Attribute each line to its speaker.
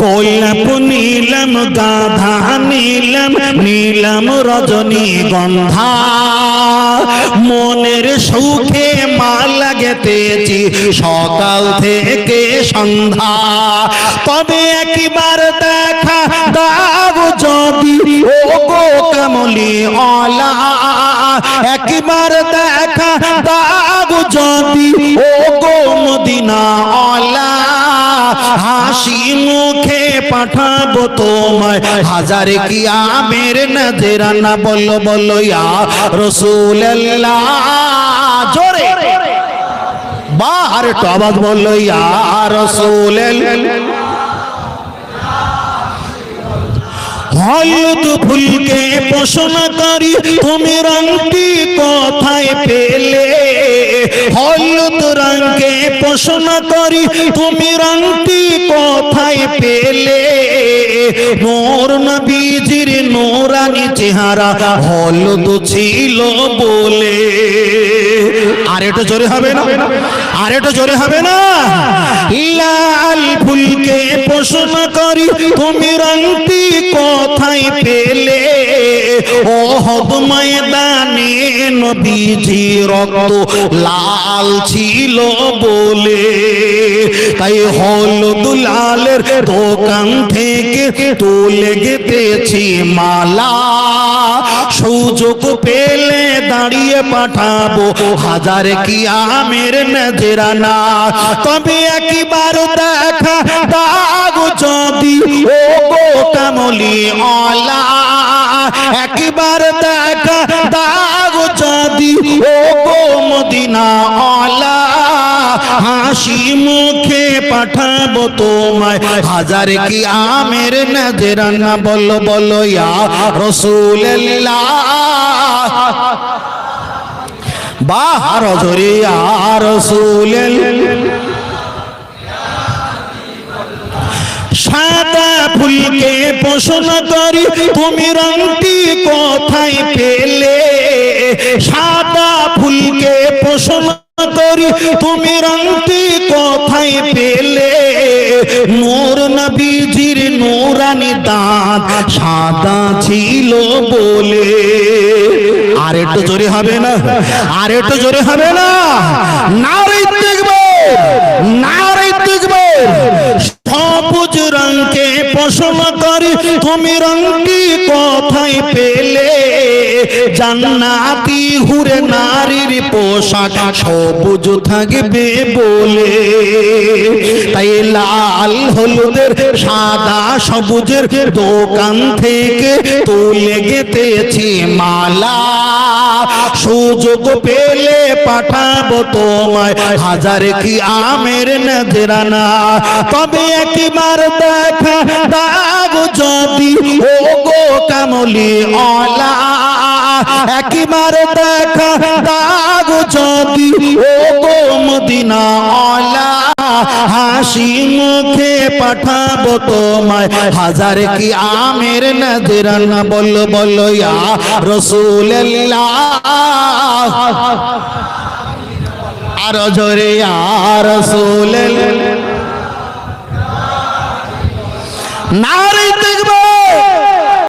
Speaker 1: গোলাপ নীলম, গাধা নীলম নীলম রজনী গন্ধা। মনের সুখে মালা গেতেছি সকাল থেকে সন্ধ্যা। তবে একবার দেখা দাও যদি ও গো কমলি অলা। একবার দেখা দাও যদি ও গো মদিনা অলা। হাসি মুখে পাঠাবো তোমায়। হাজার কি আমের নজরানা বলো বলো ইয়া রসুল্লাহ জোরে। বা আর একটু আওয়াজ বলল ইয়া রসুল্লাহ হলুদ ফুলকে পোষণ করি, তুমি রংটি কোথায় পেলে পোষণ করি, তুমি রংটি কোথায় পেলে? মোর নবীজির নোরানি চেহারা হলুদ ছিল বলে। আর একটু জোরে হবে না? আর একটু জোরে হবে না? লাল ফুলকে পোষণ করি, তুমি রংটি কোথায় পেলে? ও হদ ময়দানে নবীজি রক্ত লাল ছিল বলে। তাই হলুদ লালের দোকান থেকে তুলে গেতেছি মালা। সুযোগ পেলে দাঁড়িয়ে পাঠাবো হাজার কি আমের নজরানা। তবে একবার দেখা দাগ যদি, ও গো কামলি অলা একবার দেখা দাগ যদি, ও গো মদিনা অলা হাসি মুখে পাঠাবো তোমায়। হাজার কি আমের নজরানা বলো বলো, ইয়া রসুল্লাহ বাহার জোরে আর সাদা ফুলকে পোষণ করি, তুমি রংটি কোথায় পেলে? সাদা ফুলকে পোষণ করি, তুমি রংটি কোথায় পেলে? নূর নবীজির নূরানি দাঁত সাদা ছিল বলে। আর একটু জোরে হবে না? আর একটু জোরে হবে না? নারী দেখব নারী দেখব পছন্দ তুমি রঙটি কোথায় পেলে? জান্নাতি হুরে নারীর পোশাক সবুজ থাকবে বলে। তাই লাল হলুদের, সাদা সবুজের দোকান থেকে তুলে গেতেছি মালা। সুযোগ পেলে পাঠাবো তোমায় হাজার কি আমের নজরানা। তবে একবার দেখা যদি? ও গো কামলি অলা একবার দেখা দাগ যদি? ও গো মদিনা অলা, হাসি মুখে পাঠাবো তোমায়। হাজার কি আমের নজরানা বলো বলো ইয়া রসুল্লাহ আর জোরে আর রসুল্লাহ নারী দেখব।